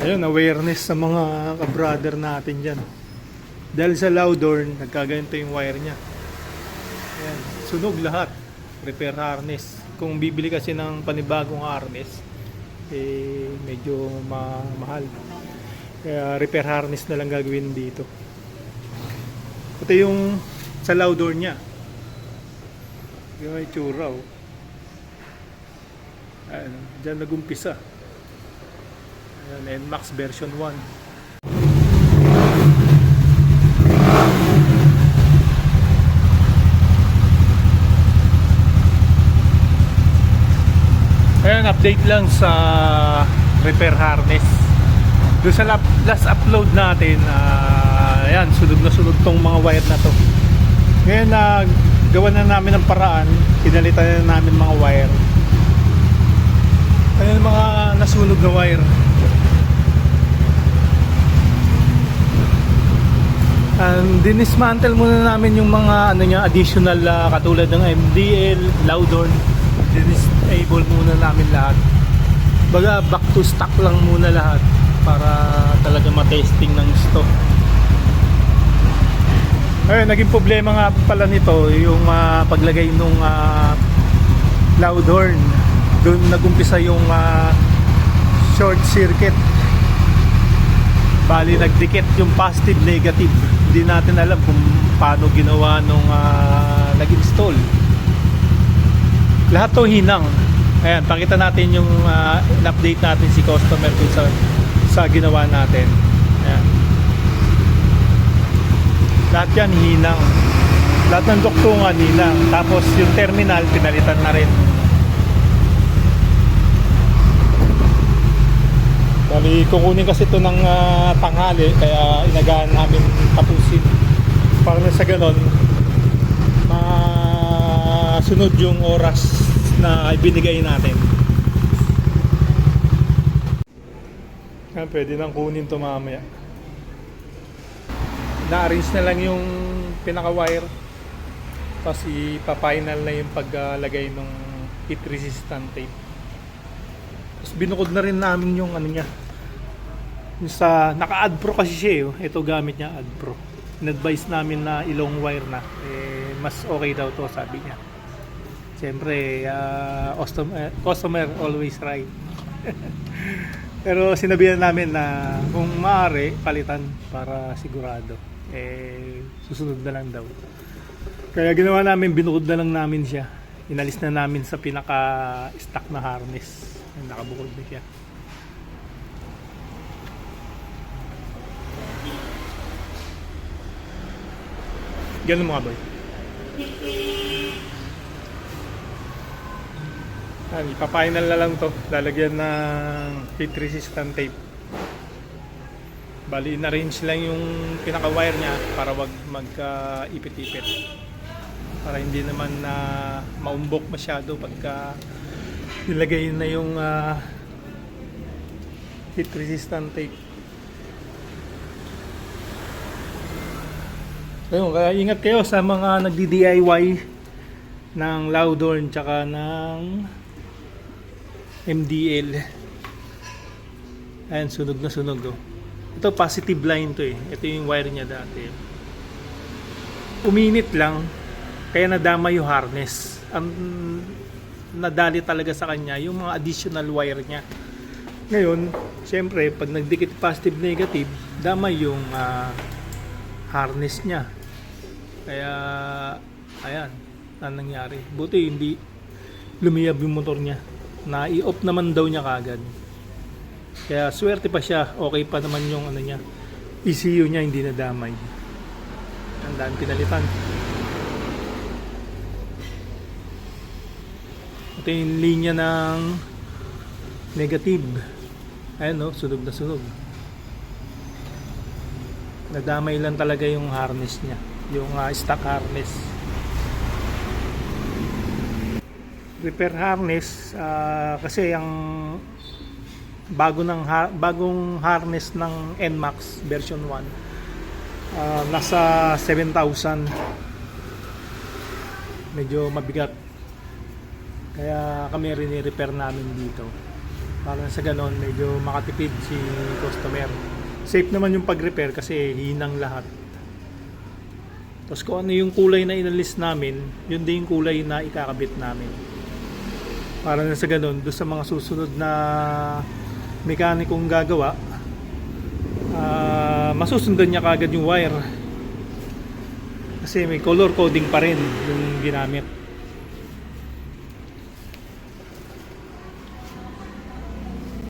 ayun, awareness sa mga ka-brother natin dyan. Dahil sa Loudorn, nagkaganito yung wire niya. Ayan, sunog lahat. Repair harness. Kung bibili kasi ng panibagong harness, eh, medyo ma- mahal. Kaya repair harness na lang gagawin dito. Ito yung sa Loudorn niya. Yung may tsura, oh. Ayan, dyan nagumpisa. Ayan, NMAX version 1. Ayan, update lang sa repair harness. Doon sa last upload natin, ah, ayan, sunod na sunod tong mga wire na to. Ngayon na gawa na namin ng paraan, pinalitan na namin mga wire. Ayan mga nasunog na wire. Dinismantle muna namin yung mga ano niya additional ah, katulad ng MDL, Loudon. Disable muna namin lahat. Baga back to stock lang muna lahat para talaga ma-testing ng stock. Ayun, naging problema nga pala nito yung ah, paglagay nung uh, loud horn. Doon nagumpisa yung ah, short circuit. Bali nagdikit yung positive negative. Hindi natin alam kung paano ginawa nung ah, nag-install. Lahat to hinang. Ayan, pakita natin yung ah, in-update natin si customer dun sa sa ginawa natin. Ayan. Lahat yan hinang. Lahat ng doktungan hinang. Tapos yung terminal pinalitan na rin. Bali, kukunin kasi ito ng ah, tanghali kaya inagaan namin tapusin. Para na sa ganon, masunod yung oras na ibinigay natin. Yan, pwede nang kunin to mamaya. Na-arrange na lang yung pinaka-wire. Tapos ipa-final na yung paglagay ng heat resistant tape. Tapos binukod na rin namin yung ano niya. Yung sa naka-add pro kasi siya eh. oh. Ito gamit niya add pro. In-advise namin na ilong wire na. Eh, mas okay daw to sabi niya. Siyempre, ah, customer, customer always right. Pero sinabihan namin na kung maaari, palitan para sigurado. Eh, susunod na lang daw. Kaya ginawa namin, binukod na lang namin siya. Inalis na namin sa pinaka-stock na harness. Nakabukod na siya. Ganun mga boy. Yan, ipa-final na lang to. Lalagyan ng heat resistant tape. Bali, in-arrange lang yung pinaka-wire niya para wag magka-ipit-ipit. Para hindi naman na maumbok masyado pagka nilagay na yung ah, heat resistant tape. Ayun, kaya ingat kayo sa mga nagdi-DIY ng Loudorn tsaka ng MDL. Ayan, sunog na sunog oh. Ito positive line to eh. Ito yung wire niya dati. Uminit lang, kaya nadama yung harness. Ang nadali talaga sa kanya yung mga additional wire niya. Ngayon, syempre, pag nagdikit positive negative, dama yung ah, harness niya. Kaya, ayan, ang nangyari. Buti hindi lumiyab yung motor niya. Na i-off naman daw niya kagad. Kaya swerte pa siya. Okay pa naman yung ano niya. ECU niya hindi nadamay. Ang daan pinalitan. Ito yung linya ng negative. Ayan no, sunog na sunog. Nadamay lang talaga yung harness niya. Yung ah, stock harness. Repair harness ah, kasi ang bago ng ha- bagong harness ng NMAX version 1 ah, nasa 7,000 medyo mabigat kaya kami rin i-repair namin dito Para sa ganon, medyo makatipid si customer. Safe naman yung pag-repair kasi hinang lahat. Tapos kung ano yung kulay na inalis namin, yun din yung kulay na ikakabit namin. Para na sa ganun, doon sa mga susunod na mekanikong gagawa, ah, masusundan niya kagad yung wire. Kasi may color coding pa rin yung ginamit.